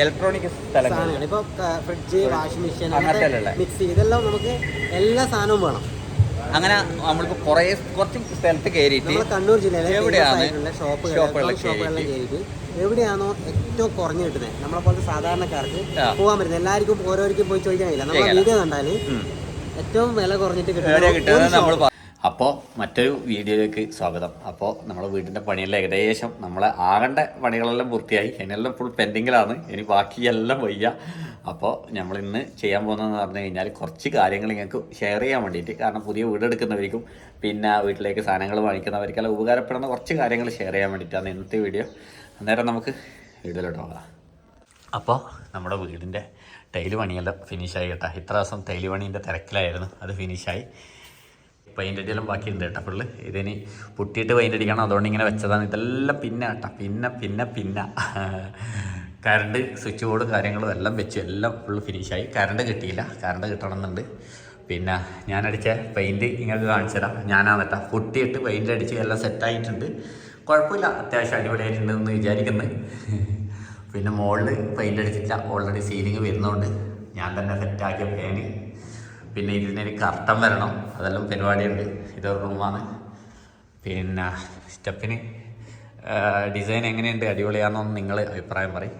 Electronic സാധനങ്ങൾ ഇപ്പൊ fridge washing machine? Mixie ഇതെല്ലാം നമുക്ക് എല്ലാ സാധനവും വേണം അങ്ങനെ നമ്മളിപ്പോ കുറേ കുറച്ച് സ്ഥലത്ത് കയറിയിട്ട് കണ്ണൂർ ജില്ലയിലെ എവിടെയാണ് ഷോപ്പുകൾ ഷോപ്പുകളിലൊക്കെ ഷോപ്പുകളിലും കയറിയിട്ട് എവിടെയാണോ ഏറ്റവും കുറഞ്ഞു കിട്ടുന്നത് നമ്മളെ പോലത്തെ സാധാരണക്കാർക്ക്. പോകാൻ പറ്റുന്നത് എല്ലാവർക്കും ഓരോരിക്കും പോയി ചോദിക്കാൻ കഴിയില്ല നമ്മളെ ചോദിക്കാനില്ല. വീഡിയോ കണ്ടാൽ ഏറ്റവും വില കുറഞ്ഞിട്ട് കിട്ടുന്നത്. അപ്പോൾ മറ്റൊരു വീഡിയോയിലേക്ക് സ്വാഗതം. അപ്പോൾ നമ്മുടെ വീടിന്റെ പണിയെല്ലാം ഏകദേശം നമ്മളെ ആകേണ്ട പണികളെല്ലാം പൂർത്തിയായി. അതിനെല്ലാം ഫുൾ പെൻഡിങ്ങിലാണ് ഇനി ബാക്കിയെല്ലാം വയ്യ. അപ്പോൾ നമ്മൾ ഇന്ന് ചെയ്യാൻ പോകുന്നതെന്ന് പറഞ്ഞു കഴിഞ്ഞാൽ കുറച്ച് കാര്യങ്ങൾ നിങ്ങൾക്ക് ഷെയർ ചെയ്യാൻ വേണ്ടിയിട്ട്. കാരണം പുതിയ വീട് എടുക്കുന്നവർക്കും പിന്നെ വീട്ടിലേക്ക് സാധനങ്ങൾ വാങ്ങിക്കുന്നവർക്കെല്ലാം ഉപകാരപ്പെടുന്ന കുറച്ച് കാര്യങ്ങൾ ഷെയർ ചെയ്യാൻ വേണ്ടിയിട്ടാണ് ഇന്നത്തെ വീഡിയോ. അന്നേരം നമുക്ക് വീഡിയോയിലോട്ട് പോകാം. അപ്പോൾ നമ്മുടെ വീടിന്റെ ടൈൽ പണിയെല്ലാം ഫിനിഷായി കേട്ടോ. ഇത്ര ദിവസം ടൈൽ പണീന്റെ തിരക്കിലായിരുന്നു. അത് ഫിനിഷായി പെയിന്റ് അടിയെല്ലാം ബാക്കിയുണ്ട് കേട്ടോ ഫുള്ള് ഇതിനി പുട്ടിയിട്ട് പെയിന്റ് അടിക്കണം. അതുകൊണ്ട് ഇങ്ങനെ വെച്ചതാണ്. ഇതെല്ലാം പിന്നെ കേട്ടോ. പിന്നെ പിന്നെ പിന്നെ. കറണ്ട് സ്വിച്ച് ബോർഡ് കാര്യങ്ങളും എല്ലാം വെച്ചു. എല്ലാം ഫുള്ള് ഫിനിഷായി കറണ്ട് കിട്ടിയില്ല. കറണ്ട് കിട്ടണമെന്നുണ്ട്. പിന്നെ ഞാൻ അടിച്ച പെയിന്റ് നിങ്ങൾക്ക് കാണിച്ചു തരാം. ഞാനാണ് കേട്ടോ പുട്ടിയിട്ട് പെയിന്റ് അടിച്ച് എല്ലാം സെറ്റായിട്ടുണ്ട് കുഴപ്പമില്ല. അത്യാവശ്യം അടിപൊളിയായിട്ടുണ്ടെന്ന് വിചാരിക്കുന്നു. പിന്നെ മുകളിൽ പെയിന്റ് അടിച്ചിട്ടില്ല. ഓൾറെഡി സീലിംഗ് വരുന്നതുകൊണ്ട് ഞാൻ തന്നെ സെറ്റാക്കിയ ഫാന് പിന്നെ ഇതിനൊരു കർട്ടൻ വരണം. അതെല്ലാം പരിപാടിയുണ്ട്. ഇതൊരു റൂമാണ്. പിന്നെ സ്റ്റെപ്പിന് ഡിസൈൻ എങ്ങനെയുണ്ട്? അടിപൊളിയാണെന്നൊന്ന് നിങ്ങൾ അഭിപ്രായം പറയും.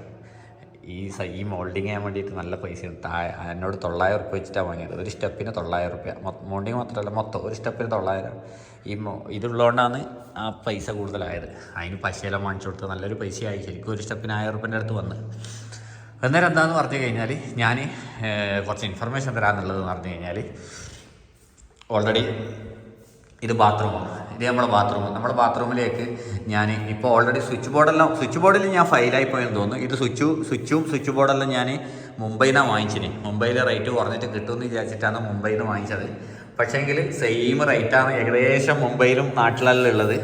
ഈ ഈ മോൾഡിങ് ചെയ്യാൻ വേണ്ടിയിട്ട് നല്ല പൈസ താഴെ എന്നോട് തൊള്ളായിരം റുപ്യ വെച്ചിട്ടാണ് വാങ്ങിയത്. ഒരു സ്റ്റെപ്പിന് തൊള്ളായിരം ഉറുപ്പ്യ. മോൾഡിങ് മാത്രമല്ല മൊത്തം ഒരു സ്റ്റെപ്പിന് തൊള്ളായിരം. ഈ മോ ഇതുള്ളതുകൊണ്ടാണ് ആ പൈസ കൂടുതലായത്. അതിന് പശയെല്ലാം വാങ്ങിച്ചു കൊടുത്ത് നല്ലൊരു പൈസയായി. ശരിക്കും ഒരു സ്റ്റെപ്പിന് ആയിരം റുപ്യന്റെ അടുത്ത് വന്ന്. അന്നേരം എന്താണെന്ന് പറഞ്ഞു കഴിഞ്ഞാൽ ഞാൻ കുറച്ച് ഇൻഫർമേഷൻ തരാമെന്നുള്ളതെന്ന് പറഞ്ഞു കഴിഞ്ഞാൽ ഓൾറെഡി ഇത് ബാത്റൂമാണ് ഇത് നമ്മുടെ ബാത്റൂം നമ്മുടെ ബാത്റൂമിലേക്ക് ഞാൻ ഇപ്പോൾ ഓൾറെഡി സ്വിച്ച് ബോർഡെല്ലാം സ്വിച്ച് ബോർഡിൽ ഞാൻ ഫെയിലായി പോയെന്ന് തോന്നുന്നു. ഇത് സ്വിച്ചു സ്വിച്ചും സ്വിച്ച് ബോർഡെല്ലാം ഞാൻ മുംബൈയിൽ നിന്നാണ് വാങ്ങിച്ചിന്. മുംബൈയിൽ റേറ്റ് കുറഞ്ഞിട്ട് കിട്ടുമെന്ന് വിചാരിച്ചിട്ടാണ് മുംബൈയിൽ നിന്ന് വാങ്ങിച്ചത് പക്ഷേങ്കിൽ സെയിം റേറ്റാണ് ഏകദേശം മുംബൈയിലും നാട്ടിലെല്ലാം ഉള്ളത്.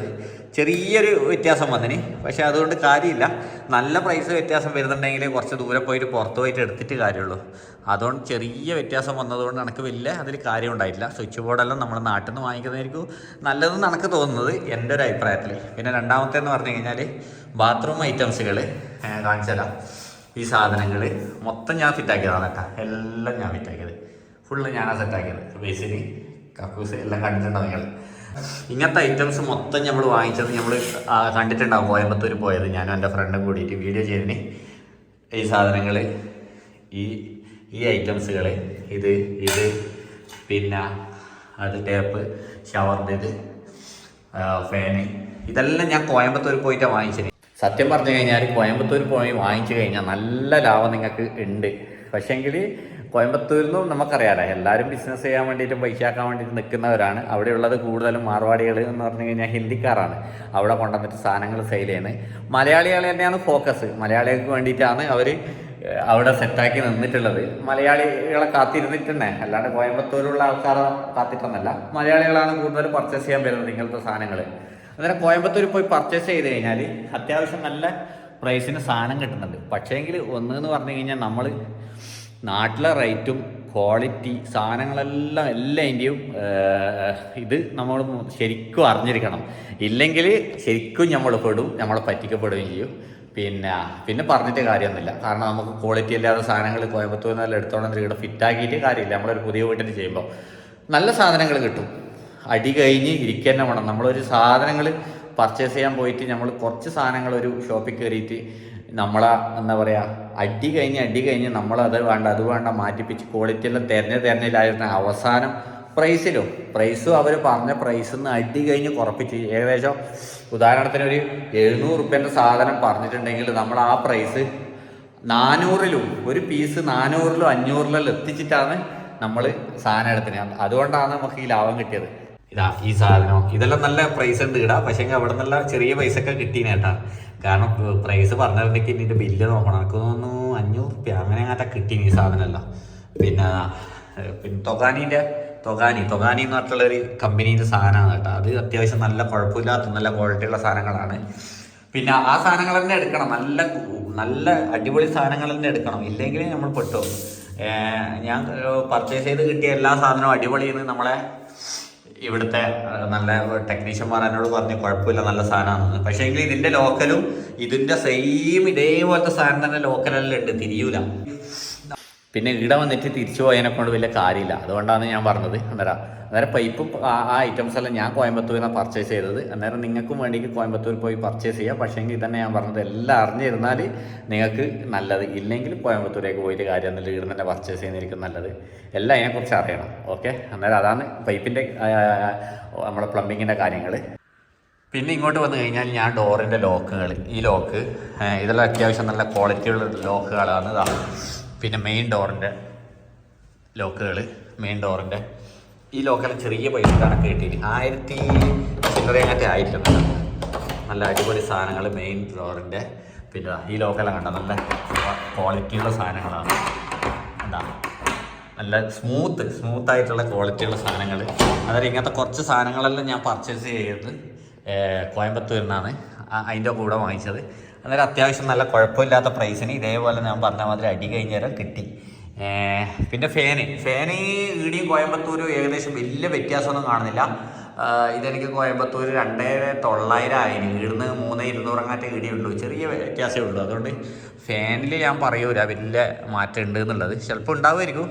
ചെറിയൊരു വ്യത്യാസം വന്നിന്. പക്ഷേ അതുകൊണ്ട് കാര്യമില്ല. നല്ല പ്രൈസ് വ്യത്യാസം വരുന്നുണ്ടെങ്കിൽ കുറച്ച് ദൂരെ പോയിട്ട് പുറത്ത് പോയിട്ട് എടുത്തിട്ട് കാര്യമുള്ളൂ. അതുകൊണ്ട് ചെറിയ വ്യത്യാസം വന്നതുകൊണ്ട് എനിക്ക് വലിയ അതിൽ കാര്യം ഉണ്ടായിട്ടില്ല. സ്വിച്ച് ബോർഡെല്ലാം നമ്മൾ നാട്ടിൽ നിന്ന് വാങ്ങിക്കുന്നതായിരിക്കും നല്ലതെന്ന് എനിക്ക് തോന്നുന്നത് എന്റെ ഒരു അഭിപ്രായത്തിൽ. പിന്നെ രണ്ടാമത്തെ എന്ന് പറഞ്ഞു കഴിഞ്ഞാൽ ബാത്റൂം ഐറ്റംസുകൾ കാണിച്ചല്ല ഈ സാധനങ്ങൾ മൊത്തം ഞാൻ ഫിറ്റാക്കിയതാണ് കേട്ടോ. എല്ലാം ഞാൻ ഫിറ്റാക്കിയത് ഫുള്ള് ഞാനാണ് സെറ്റാക്കിയത് ബേസിന് കക്കൂസ് എല്ലാം കണ്ടിട്ടുണ്ടോ നിങ്ങൾ? ഇങ്ങനത്തെ ഐറ്റംസ് മൊത്തം നമ്മൾ വാങ്ങിച്ചത് നമ്മൾ കണ്ടിട്ടുണ്ടാവും. കോയമ്പത്തൂർ പോയത്. ഞാനും എന്റെ ഫ്രണ്ടും കൂടിയിട്ട് വീഡിയോ ചെയ്തിന് ഈ സാധനങ്ങൾ ഈ ഈ ഐറ്റംസുകൾ ഇത് ഇത് പിന്നെ അത് ടേപ്പ് ഷവറിന്റെ ഇത് ഫാന് ഇതെല്ലാം ഞാൻ കോയമ്പത്തൂർ പോയിട്ട് വാങ്ങിച്ചത്. സത്യം പറഞ്ഞു കഴിഞ്ഞാൽ കോയമ്പത്തൂർ പോയി വാങ്ങിച്ചു കഴിഞ്ഞാൽ നല്ല ലാഭം നിങ്ങൾക്ക് ഉണ്ട് പക്ഷേങ്കിൽ കോയമ്പത്തൂരിൽ നിന്നും നമുക്കറിയാലോ എല്ലാവരും ബിസിനസ് ചെയ്യാൻ വേണ്ടിയിട്ട് പൈസ ആക്കാൻ വേണ്ടിയിട്ട് നിൽക്കുന്നവരാണ്. അവിടെയുള്ളത് കൂടുതലും മാർവാടികൾ എന്ന് പറഞ്ഞു കഴിഞ്ഞാൽ ഹിന്ദിക്കാരാണ്. അവിടെ കൊണ്ടുവന്നിട്ട് സാധനങ്ങൾ സെയിൽ ചെയ്യുന്നത്. മലയാളികൾ തന്നെയാണ് ഫോക്കസ് മലയാളികൾക്ക് വേണ്ടിയിട്ടാണ് അവർ അവിടെ സെറ്റാക്കി നിന്നിട്ടുള്ളത്. മലയാളികളെ കാത്തിരുന്നിട്ടുണ്ടേ? അല്ലാണ്ട് കോയമ്പത്തൂരുള്ള ആൾക്കാരെ കാത്തിട്ടൊന്നല്ല. മലയാളികളാണ് കൂടുതൽ പർച്ചേസ് ചെയ്യാൻ വരുന്നത് ഇങ്ങനത്തെ സാധനങ്ങൾ അന്നേരം കോയമ്പത്തൂർ പോയി പർച്ചേസ് ചെയ്ത് കഴിഞ്ഞാൽ അത്യാവശ്യം നല്ല പ്രൈസിന് സാധനം കിട്ടുന്നുണ്ട്. പക്ഷേങ്കിൽ ഒന്ന് എന്ന് പറഞ്ഞു കഴിഞ്ഞാൽ നമ്മൾ നാട്ടിലെ റേറ്റും ക്വാളിറ്റി സാധനങ്ങളെല്ലാം എല്ലാം അതിന്റെയും ഇത് നമ്മൾ ശരിക്കും അറിഞ്ഞിരിക്കണം. ഇല്ലെങ്കിൽ ശരിക്കും നമ്മൾ പെടും നമ്മളെ പറ്റിക്കപ്പെടുകയും ചെയ്യും. പിന്നെ പിന്നെ പറഞ്ഞിട്ട് കാര്യമൊന്നുമില്ല. കാരണം നമുക്ക് ക്വാളിറ്റി ഇല്ലാത്ത സാധനങ്ങൾ കോയമ്പത്തൂർ നല്ല എടുത്തോളം ഇവിടെ ഫിറ്റാക്കിയിട്ട് കാര്യമില്ല. നമ്മളൊരു പുതിയ വീട്ടിൽ ചെയ്യുമ്പോൾ നല്ല സാധനങ്ങൾ കിട്ടും. അടി കഴിഞ്ഞ് ഇരിക്കുക തന്നെ വേണം. നമ്മളൊരു സാധനങ്ങൾ പർച്ചേസ് ചെയ്യാൻ പോയിട്ട് നമ്മൾ കുറച്ച് സാധനങ്ങൾ ഒരു ഷോപ്പിൽ കയറിയിട്ട് നമ്മളെ എന്താ പറയുക അടി കഴിഞ്ഞ് അടി കഴിഞ്ഞ് നമ്മൾ അത് വേണ്ട അത് വേണ്ട മാറ്റിപ്പിച്ച് ക്വാളിറ്റി എല്ലാം തിരഞ്ഞ് തിരഞ്ഞില്ലായിരുന്ന അവസാനം പ്രൈസിലും പ്രൈസും അവർ പറഞ്ഞ പ്രൈസിൽ നിന്ന് അടി കഴിഞ്ഞ് കുറപ്പിച്ച്. ഏകദേശം ഉദാഹരണത്തിന് ഒരു എഴുന്നൂറ് റുപ്യന്റെ സാധനം പറഞ്ഞിട്ടുണ്ടെങ്കിൽ നമ്മൾ ആ പ്രൈസ് നാനൂറിലും ഒരു പീസ് നാനൂറിലും അഞ്ഞൂറിലും എത്തിച്ചിട്ടാണ് നമ്മൾ സാധനം എടുത്തത് അതുകൊണ്ടാണ് നമുക്ക് ഈ ലാഭം കിട്ടിയത്. ഇതാ ഈ സാധനം. ഇതെല്ലാം നല്ല പ്രൈസ് ഉണ്ട് ഇടാ പക്ഷേ അവിടെ നിന്നുള്ള ചെറിയ പൈസ ഒക്കെ കിട്ടീനേട്ടാ കാരണം പ്രൈസ് പറഞ്ഞിട്ടുണ്ടെങ്കിൽ ഇതിന്റെ ബില്ല് നോക്കണം. എനിക്ക് തോന്നുന്നു അഞ്ഞൂറ് റുപ്യ അങ്ങനെ അങ്ങനത്തെ കിട്ടി ഈ സാധനമല്ല. പിന്നെ പിന്നെ തൊഗാനീന്റെ തൊഗാനി തൊഗാനി എന്ന് പറഞ്ഞിട്ടുള്ള ഒരു കമ്പനീന്റെ സാധനമാണ് കേട്ടോ. അത് അത്യാവശ്യം നല്ല കുഴപ്പമില്ലാത്ത നല്ല ക്വാളിറ്റിയുള്ള സാധനങ്ങളാണ്. പിന്നെ ആ സാധനങ്ങൾ തന്നെ എടുക്കണം. നല്ല നല്ല അടിപൊളി സാധനങ്ങൾ തന്നെ എടുക്കണം. ഇല്ലെങ്കിൽ നമ്മൾ പെട്ടു ഞാൻ പർച്ചേസ് ചെയ്ത് കിട്ടിയ എല്ലാ സാധനവും അടിപൊളിയെന്ന് നമ്മളെ ഇവിടുത്തെ നല്ല ടെക്നീഷ്യന്മാർ എന്നോട് പറഞ്ഞു കുഴപ്പമില്ല നല്ല സാധനമാണ്. പക്ഷേ എങ്കിൽ ഇതിന്റെ ലോക്കലും ഇതിന്റെ സെയിം ഇതേപോലത്തെ സാധനം തന്നെ ലോക്കലെല്ലാം ഉണ്ട് തിരിയൂല. പിന്നെ ഇവിടെ വന്നിട്ട് തിരിച്ചു പോയതിനെ കൊണ്ട് വലിയ കാര്യമില്ല. അതുകൊണ്ടാണ് ഞാൻ പറഞ്ഞത്. അന്നേരം അന്നേരം പൈപ്പ് ആ ഐറ്റംസ് എല്ലാം ഞാൻ കോയമ്പത്തൂരിൽ നിന്ന് പർച്ചേസ് ചെയ്തത്. അന്നേരം നിങ്ങൾക്കും വേണ്ടിയിട്ട് കോയമ്പത്തൂർ പോയി പർച്ചേസ് ചെയ്യാം. പക്ഷേ എങ്കിൽ തന്നെ ഞാൻ പറഞ്ഞത് എല്ലാം അറിഞ്ഞിരുന്നാൽ നിങ്ങൾക്ക് നല്ലത്. ഇല്ലെങ്കിൽ കോയമ്പത്തൂരേക്ക് പോയിട്ട് കാര്യം എന്നുള്ള ഇവിടെ തന്നെ പർച്ചേസ് ചെയ്യുന്നതായിരിക്കും നല്ലത്. എല്ലാം അതിനെക്കുറിച്ച് അറിയണം. ഓക്കെ അന്നേരം അതാണ് പൈപ്പിന്റെ നമ്മുടെ പ്ലംബിങ്ങിന്റെ കാര്യങ്ങൾ പിന്നെ ഇങ്ങോട്ട് വന്നു കഴിഞ്ഞാൽ ഞാൻ ഡോറിന്റെ ലോക്കുകൾ ഈ ലോക്ക് ഇതെല്ലാം അത്യാവശ്യം നല്ല ക്വാളിറ്റിയുള്ള ലോക്കുകളാണ് പിന്നെ മെയിൻ ഡോറിന്റെ ലോക്കുകൾ മെയിൻ ഡോറിന്റെ ഈ ലോക്കെല്ലാം ചെറിയ പൈസ കണക്ക് കിട്ടിയിട്ട് ആയിരത്തി ചില്ലറയങ്ങാറ്റേ ആയിട്ടുണ്ട് നല്ല അടിപൊളി സാധനങ്ങൾ മെയിൻ ഡോറിന്റെ പിന്നെ ഈ ലോക്കെല്ലാം കണ്ട? നല്ല ക്വാളിറ്റിയുള്ള സാധനങ്ങളാണ്. എന്താ നല്ല സ്മൂത്ത് സ്മൂത്ത് ആയിട്ടുള്ള ക്വാളിറ്റിയുള്ള സാധനങ്ങൾ അതായത് ഇങ്ങനത്തെ കുറച്ച് സാധനങ്ങളെല്ലാം ഞാൻ പർച്ചേസ് ചെയ്തത് കോയമ്പത്തൂരിൽ നിന്നാണ് അതിന്റെ കൂടെ വാങ്ങിച്ചത്. അന്നേരം അത്യാവശ്യം നല്ല കുഴപ്പമില്ലാത്ത പ്രൈസിന് ഇതേപോലെ ഞാൻ പറഞ്ഞ മാതിരി അടി കഴിഞ്ഞേരം കിട്ടി. പിന്നെ ഫാന്. ഫാന് ഈടിയും കോയമ്പത്തൂരും ഏകദേശം വലിയ വ്യത്യാസമൊന്നും കാണുന്നില്ല. ഇതെനിക്ക് കോയമ്പത്തൂർ രണ്ടേ തൊള്ളായിരം ആയിരം ഇടുന്ന് മൂന്ന് ഇരുന്നൂറങ്ങാറ്റേ ഇടിയുള്ളൂ. ചെറിയ വ്യത്യാസമേ ഉള്ളൂ. അതുകൊണ്ട് ഫാനിൽ ഞാൻ പറയൂല. വലിയ മാറ്റം ഉണ്ട് എന്നുള്ളത്. ചിലപ്പോൾ ഉണ്ടാവുമായിരിക്കും.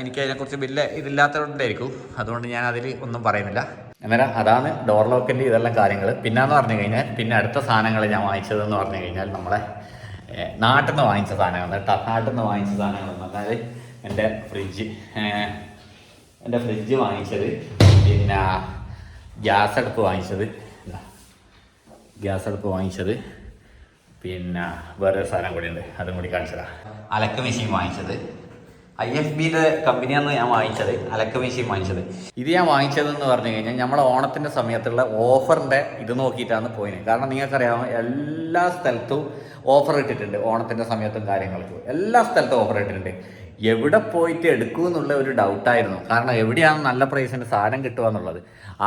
എനിക്ക് അതിനെക്കുറിച്ച് വലിയ ഇതില്ലാത്തതുകൊണ്ടായിരിക്കും. അതുകൊണ്ട് ഞാൻ അതിൽ ഒന്നും പറയുന്നില്ല. അന്നേരം അതാണ് ഡോർ ലോക്കിന്റെ ഇതെല്ലാം കാര്യങ്ങൾ പിന്നെന്ന് പറഞ്ഞു കഴിഞ്ഞാൽ പിന്നെ അടുത്ത സാധനങ്ങൾ ഞാൻ വാങ്ങിച്ചതെന്ന് പറഞ്ഞു കഴിഞ്ഞാൽ നമ്മളെ നാട്ടിൽ നിന്ന് വാങ്ങിച്ച സാധനങ്ങൾ കേട്ടോ നാട്ടിൽ നിന്ന് വാങ്ങിച്ച സാധനങ്ങൾ അതായത് എന്റെ ഫ്രിഡ്ജ് എന്റെ ഫ്രിഡ്ജ് വാങ്ങിച്ചത് പിന്നെ ഗ്യാസ് അടുപ്പ് വാങ്ങിച്ചത്. ഗ്യാസ് അടുപ്പ് വാങ്ങിച്ചത്. പിന്നെ വേറെ സാധനം കൂടി ഉണ്ട് അതും കൂടി കാണിച്ചതാണ് അലക്ക് മെഷീൻ വാങ്ങിച്ചത്. ഐ എഫ് ബിയുടെ കമ്പനിയാണ് ഞാൻ വാങ്ങിച്ചത് അലക്ക വാങ്ങിച്ചത്. ഇത് ഞാൻ വാങ്ങിച്ചതെന്ന് പറഞ്ഞു കഴിഞ്ഞാൽ നമ്മളെ ഓണത്തിന്റെ സമയത്തുള്ള ഓഫറിന്റെ ഇത് നോക്കിയിട്ടാണ് പോയിന്. കാരണം നിങ്ങൾക്കറിയാം എല്ലാ സ്ഥലത്തും ഓഫർ ഇട്ടിട്ടുണ്ട് ഓണത്തിന്റെ സമയത്തും കാര്യങ്ങൾക്കും. എല്ലാ സ്ഥലത്തും ഓഫർ ഇട്ടിട്ടുണ്ട്. എവിടെ പോയിട്ട് എടുക്കൂ എന്നുള്ള ഒരു ഡൗട്ടായിരുന്നു. കാരണം എവിടെയാണ് നല്ല പ്രൈസിന് സാധനം കിട്ടുക എന്നുള്ളത്.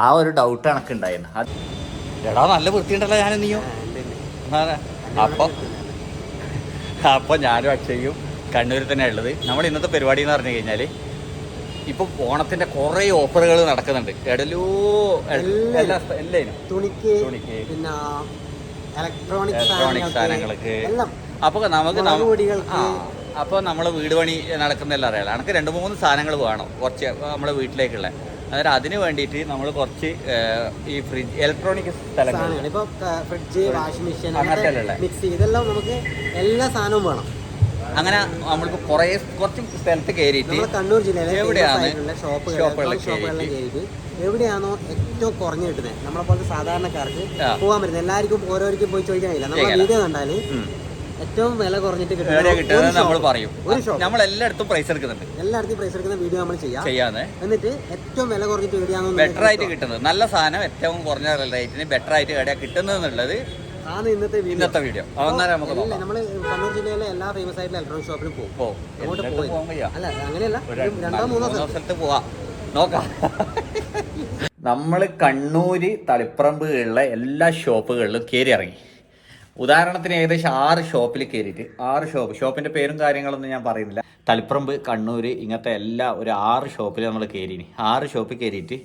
ആ ഒരു ഡൗട്ട് കണക്കുണ്ടായിരുന്നു അത് എടാ നല്ല വൃത്തിയുണ്ടല്ലോ ഞാൻ നീയോ. അപ്പോൾ അപ്പോൾ ഞാനും അക്ഷയും കണ്ണൂരിൽ തന്നെ ഉള്ളത് നമ്മൾ ഇന്നത്തെ പരിപാടി എന്ന് പറഞ്ഞു കഴിഞ്ഞാൽ ഇപ്പം ഓണത്തിന്റെ കുറേ ഓഫറുകൾ നടക്കുന്നുണ്ട്. എടലോ എല്ലാം. തുണിക്ക് തുണിക്ക്. പിന്നെ ഇലക്ട്രോണിക് സാധനങ്ങൾക്ക് അപ്പോൾ നമുക്ക് അപ്പൊ നമ്മളെ അപ്പോൾ നമ്മൾ വീട് പണി നടക്കുന്നതല്ല അറിയാലോ എനിക്ക് രണ്ട് മൂന്ന് സാധനങ്ങൾ വേണം കുറച്ച് നമ്മളെ വീട്ടിലേക്കുള്ള. അന്നേരം അതിന് വേണ്ടിയിട്ട് നമ്മൾ കുറച്ച് ഈ ഫ്രിഡ്ജ് ഇലക്ട്രോണിക് സ്ഥലങ്ങൾ. ഇപ്പൊ ഫ്രിഡ്ജ് വാഷിംഗ് മെഷീൻ അങ്ങനത്തെ മിക്സി ഇതെല്ലാം നമുക്ക് എല്ലാ സാധനവും വേണം. അങ്ങനെ നമ്മൾക്ക് കുറേ കുറച്ച് സ്ഥലത്ത് കയറിയിട്ട് കണ്ണൂർ ജില്ലയിലെ എവിടെയാണ് ഷോപ്പുകളിൽ കയറിയിട്ട്? എവിടെയാണോ ഏറ്റവും കുറഞ്ഞു കിട്ടുന്നത്. നമ്മളെ പോലത്തെ സാധാരണക്കാർക്ക് പോകാൻ പറ്റുന്നത്. എല്ലാവർക്കും ഓരോരിക്കും പോയി ചോദിക്കാൻ നമ്മൾ ചോദിക്കാനില്ല. വീഡിയോ കണ്ടാൽ ഏറ്റവും വില കുറഞ്ഞിട്ട് കിട്ടും കിട്ടുന്നത് നമ്മൾ പറയും. നമ്മൾ എല്ലായിടത്തും പ്രൈസ് എടുക്കുന്നുണ്ട്. എല്ലായിടത്തും പ്രൈസ് എടുക്കുന്ന വീഡിയോ നമ്മൾ ചെയ്യാം. ചെയ്യാന്ന് എന്നിട്ട് ഏറ്റവും വില കുറഞ്ഞിട്ട് വീഡിയോ ബെറ്റർ ആയിട്ട് കിട്ടുന്നത്. നല്ല സാധനം ഏറ്റവും കുറഞ്ഞ റേറ്റിന് ബെറ്റർ ആയിട്ട് എവിടെയാണ് കിട്ടുന്നത് എന്നുള്ളത് ആണ് ഇന്നത്തെ ഇന്നത്തെ വീഡിയോ അന്നേരം നമുക്ക് നമ്മൾ കണ്ണൂർ ജില്ലയിലെ എല്ലാ ഫേമസ് ആയിട്ടുള്ള ഇലക്ട്രോണിക് ഷോപ്പിലും പോകും. പോകും അങ്ങോട്ട് പോയി അല്ല അങ്ങനെയല്ല. രണ്ടോ മൂന്നോ സ്ഥലത്ത്. പോവാം. നോക്കാം. നമ്മൾ കണ്ണൂര് തളിപ്പറമ്പുകളിലെ എല്ലാ ഷോപ്പുകളിലും കയറി ഇറങ്ങി. ഉദാഹരണത്തിന് ഏകദേശം ആറ് ഷോപ്പിൽ കയറിയിട്ട് ആറ് ഷോപ്പ് ഷോപ്പിന്റെ പേരും കാര്യങ്ങളൊന്നും ഞാൻ പറയുന്നില്ല. തളിപ്പറമ്പ് കണ്ണൂര് ഇങ്ങനത്തെ എല്ലാ ഒരു ആറ് ഷോപ്പിൽ നമ്മൾ കയറിനി ആറ് ഷോപ്പിൽ കയറിയിട്ട്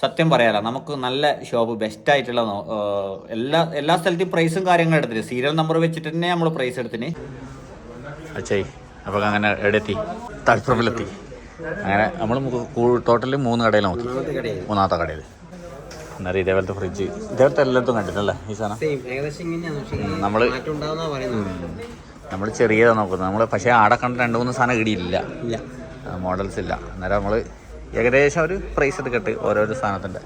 സത്യം പറയാല നമുക്ക് നല്ല ഷോപ്പ് ബെസ്റ്റ് ആയിട്ടുള്ള എല്ലാ എല്ലാ സ്ഥലത്തും പ്രൈസും കാര്യങ്ങളും എടുത്തിന് സീരിയൽ നമ്പർ വെച്ചിട്ട് തന്നെ നമ്മൾ പ്രൈസ് എടുത്തിന്. അച്ഛായി അപ്പോൾ അങ്ങനെ എടുത്തി തളിപ്പറമ്പിലെത്തി. അങ്ങനെ നമ്മൾ ടോട്ടൽ മൂന്ന് കടയിൽ നോക്കി. മൂന്നാമത്തെ കടയിൽ. അന്നേരം ഇതേപോലത്തെ ഫ്രിഡ്ജ് ഇതേപോലത്തെ എല്ലായിടത്തും കണ്ടിട്ടല്ലേ ഈ സാധനം? പറയുന്നത്. നമ്മൾ ചെറിയതാണ് നോക്കുന്നത്. നമ്മൾ പക്ഷേ ആടെ കണ്ട രണ്ട് മൂന്ന് സാധനം ഇടിയില്ല. ഇല്ല. മോഡൽസ് ഇല്ല. അന്നേരം നമ്മൾ ഏകദേശം ഒരു പ്രൈസ് എടുക്കട്ട് ഓരോരോ സാധനത്തിന്റെ.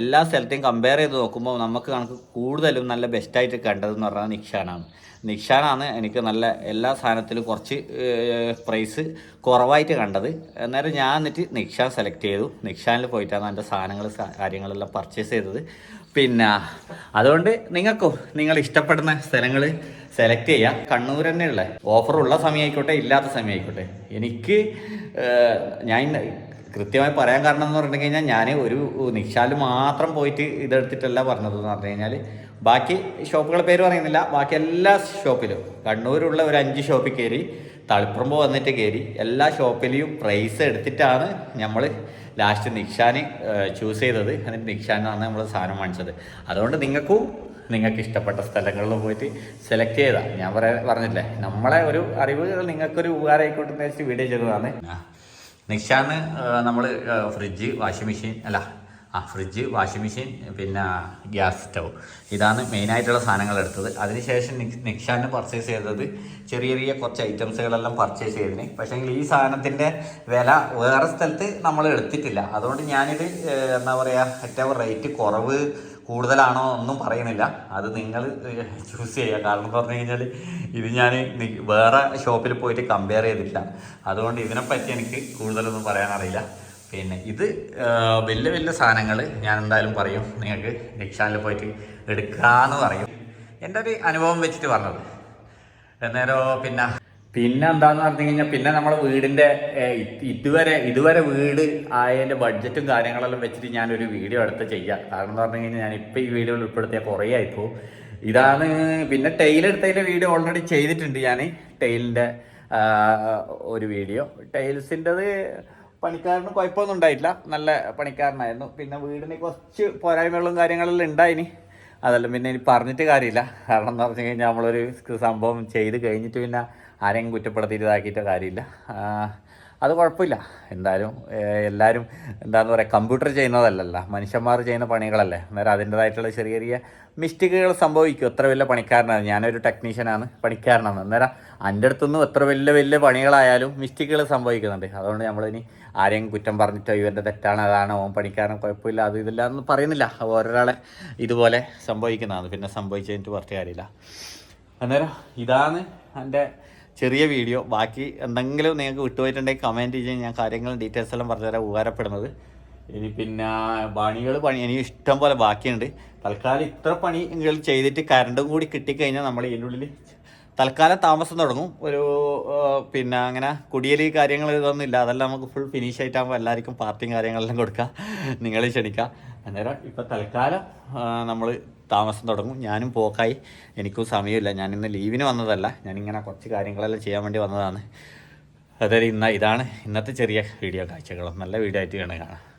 എല്ലാ സ്ഥലത്തെയും കമ്പയർ ചെയ്ത് നോക്കുമ്പോൾ നമുക്ക് കണക്ക് കൂടുതലും നല്ല ബെസ്റ്റായിട്ട് കണ്ടതെന്ന് പറഞ്ഞാൽ നിക്ഷാനാണ്. നിക്ഷാനാണ് എനിക്ക് നല്ല എല്ലാ സാധനത്തിലും കുറച്ച് പ്രൈസ് കുറവായിട്ട് കണ്ടത്. അന്നേരം ഞാൻ എന്നിട്ട് നിക്ഷാൻ സെലക്ട് ചെയ്തു. നിക്ഷാനിൽ പോയിട്ടാണ് എന്റെ സാധനങ്ങൾ കാര്യങ്ങളെല്ലാം പർച്ചേസ് ചെയ്തത്. പിന്നെ അതുകൊണ്ട് നിങ്ങൾക്കോ നിങ്ങൾ ഇഷ്ടപ്പെടുന്ന സ്ഥലങ്ങൾ സെലക്ട് ചെയ്യാം. കണ്ണൂർ തന്നെയുള്ള ഓഫറുള്ള സമയമായിക്കോട്ടെ ഇല്ലാത്ത സമയമായിക്കോട്ടെ. എനിക്ക് ഞാൻ കൃത്യമായി പറയാൻ കാരണം എന്ന് പറഞ്ഞു കഴിഞ്ഞാൽ ഞാൻ ഒരു നിക്ഷാൽ മാത്രം പോയിട്ട് ഇതെടുത്തിട്ടല്ല പറഞ്ഞത് എന്ന് പറഞ്ഞു കഴിഞ്ഞാൽ ബാക്കി ഷോപ്പുകളുടെ പേര് പറയുന്നില്ല. ബാക്കി എല്ലാ ഷോപ്പിലും കണ്ണൂരുള്ള ഒരു അഞ്ച് ഷോപ്പിൽ കയറി തളിപ്പുറമ്പ് വന്നിട്ട് കയറി എല്ലാ ഷോപ്പിലെയും പ്രൈസ് എടുത്തിട്ടാണ് നമ്മൾ ലാസ്റ്റ് നിക്ഷാന് ചൂസ് ചെയ്തത്. എന്നിട്ട് നിക്ഷാനാണ് നമ്മൾ സാധനം വാങ്ങിച്ചത്. അതുകൊണ്ട് നിങ്ങൾക്കും നിങ്ങൾക്ക് ഇഷ്ടപ്പെട്ട സ്ഥലങ്ങളിൽ പോയിട്ട് സെലക്ട് ചെയ്താൽ ഞാൻ പറയാ പറഞ്ഞില്ലേ നമ്മളെ ഒരു അറിവ് നിങ്ങൾക്കൊരു ഉപകാരമായിക്കോട്ടെ എന്ന് വെച്ചിട്ട് വീഡിയോ ചെയ്തതാണ്. നിക്ഷാന്ന് നമ്മൾ ഫ്രിഡ്ജ് വാഷിംഗ് മെഷീൻ അല്ല ആ ഫ്രിഡ്ജ് വാഷിംഗ് മെഷീൻ പിന്നെ ഗ്യാസ് സ്റ്റവ് ഇതാണ് മെയിനായിട്ടുള്ള സാധനങ്ങൾ എടുത്തത്. അതിനുശേഷം നിക് നിക്ഷാന് പർച്ചേസ് ചെയ്തത് ചെറിയ ചെറിയ കുറച്ച് ഐറ്റംസുകളെല്ലാം പർച്ചേസ് ചെയ്തതിന് പക്ഷേ ഈ സാധനത്തിന്റെ വില വേറെ സ്ഥലത്ത് നമ്മൾ എടുത്തിട്ടില്ല. അതുകൊണ്ട് ഞാനിത് എന്താ പറയുക ഏറ്റവും റേറ്റ് കുറവ് കൂടുതലാണോ ഒന്നും പറയുന്നില്ല അത് നിങ്ങൾ ചൂസ് ചെയ്യുക. കാരണം എന്ന് പറഞ്ഞു കഴിഞ്ഞാൽ ഇത് ഞാൻ വേറെ ഷോപ്പിൽ പോയിട്ട് കമ്പയർ ചെയ്തിട്ടില്ല. അതുകൊണ്ട് ഇതിനെപ്പറ്റി എനിക്ക് കൂടുതലൊന്നും പറയാനറിയില്ല പിന്നെ ഇത് വലിയ വലിയ സാധനങ്ങൾ ഞാൻ എന്തായാലും പറയും. നിങ്ങൾക്ക് നിക്ഷാനിൽ പോയിട്ട് എടുക്കാമെന്ന് പറയും. എന്റെ ഒരു അനുഭവം വെച്ചിട്ട് പറഞ്ഞത്. എന്നേരോ പിന്നെ പിന്നെ എന്താന്ന് പറഞ്ഞു കഴിഞ്ഞാൽ പിന്നെ നമ്മളെ വീടിന്റെ ഇതുവരെ ഇതുവരെ വീട് ആയതിന്റെ ബഡ്ജറ്റും കാര്യങ്ങളെല്ലാം വെച്ചിട്ട് ഞാനൊരു വീഡിയോ എടുത്ത് ചെയ്യാം. കാരണം എന്ന് പറഞ്ഞു കഴിഞ്ഞാൽ ഞാൻ ഇപ്പൊ ഈ വീഡിയോയിൽ ഉൾപ്പെടുത്തിയ കുറേ ആയിപ്പോ. ഇതാണ് പിന്നെ ടൈൽ എടുത്തതിന്റെ വീഡിയോ ഓൾറെഡി ചെയ്തിട്ടുണ്ട് ഞാൻ ടൈലിന്റെ ഒരു വീഡിയോ ടൈൽസിന്റെത് പണിക്കാരന് കുഴപ്പമൊന്നും ഉണ്ടായിട്ടില്ല. നല്ല പണിക്കാരനായിരുന്നു. പിന്നെ വീടിന് കുറച്ച് പോരായ്മകളും കാര്യങ്ങളെല്ലാം ഉണ്ടായിനി. അതെല്ലാം പിന്നെ ഇനി പറഞ്ഞിട്ട് കാര്യമില്ല. കാരണം എന്ന് പറഞ്ഞു കഴിഞ്ഞാൽ നമ്മളൊരു സംഭവം ചെയ്ത് കഴിഞ്ഞിട്ട് പിന്നെ ആരെയും കുറ്റപ്പെടുത്തിയിട്ട് കാര്യമില്ല. അത് കുഴപ്പമില്ല. എന്തായാലും എല്ലാവരും എന്താന്ന് പറയുക കമ്പ്യൂട്ടർ ചെയ്യുന്നതല്ലല്ല. മനുഷ്യന്മാർ ചെയ്യുന്ന പണികളല്ലേ. അന്നേരം അതിന്റെതായിട്ടുള്ള ചെറിയ ചെറിയ മിസ്റ്റേക്കുകൾ സംഭവിക്കും. എത്ര വലിയ പണിക്കാരനാണ്. ഞാനൊരു ടെക്നീഷ്യനാണ് പണിക്കാരനാണ്. അന്നേരം എന്റെ അടുത്തുനിന്നും എത്ര വലിയ വലിയ പണികളായാലും മിസ്റ്റേക്കുകൾ സംഭവിക്കുന്നുണ്ട്. അതുകൊണ്ട് നമ്മളിനി ആരെയും കുറ്റം പറഞ്ഞിട്ടോ ഇവന്റെ തെറ്റാണ് അതാണ് ഓൻ പണിക്കാരൻ കുഴപ്പമില്ല അത് ഇതില്ല എന്ന് പറയുന്നില്ല. ഓരോരാളെ ഇതുപോലെ സംഭവിക്കുന്നതാണ്. പിന്നെ സംഭവിച്ചു പറഞ്ഞ കാര്യമില്ല. അന്നേരം ഇതാണ് എന്റെ ചെറിയ വീഡിയോ. ബാക്കി എന്തെങ്കിലും നിങ്ങൾക്ക് വിട്ടുപോയിട്ടുണ്ടെങ്കിൽ കമന്റ് ചെയ്ത് ഞാൻ കാര്യങ്ങളും ഡീറ്റെയിൽസ് എല്ലാം പറഞ്ഞുതരാൻ ഉപകാരപ്പെടുന്നത്. ഇനി പിന്നെ പണികൾ പണി ഇനി ഇഷ്ടം പോലെ ബാക്കിയുണ്ട്. തൽക്കാലം ഇത്ര പണി നിങ്ങൾ ചെയ്തിട്ട് കറണ്ടും കൂടി കിട്ടിക്കഴിഞ്ഞാൽ നമ്മൾ ഇതിനുള്ളിൽ തൽക്കാലം താമസം തുടങ്ങും. ഒരു പിന്നെ അങ്ങനെ കുടിയേലി കാര്യങ്ങൾ ഇതൊന്നും ഇല്ല അതെല്ലാം നമുക്ക് ഫുൾ ഫിനിഷ് ആയിട്ടാകുമ്പോൾ എല്ലാവർക്കും പാർട്ടിയും കാര്യങ്ങളെല്ലാം കൊടുക്കുക നിങ്ങളെ ക്ഷണിക്കാം. അന്നേരം ഇപ്പോൾ തൽക്കാലം നമ്മൾ താമസം തുടങ്ങും. ഞാനും പോക്കായി. എനിക്കും സമയമില്ല. ഞാൻ ഇന്ന് ലീവിന് വന്നതല്ല. ഞാനിങ്ങനെ കുറച്ച് കാര്യങ്ങളെല്ലാം ചെയ്യാൻ വേണ്ടി വന്നതാണ്. അതായത് ഇന്ന ഇതാണ് ഇന്നത്തെ ചെറിയ വീഡിയോ കാഴ്ചകളും. നല്ല വീഡിയോ ആയിട്ട് വേണം കാണാം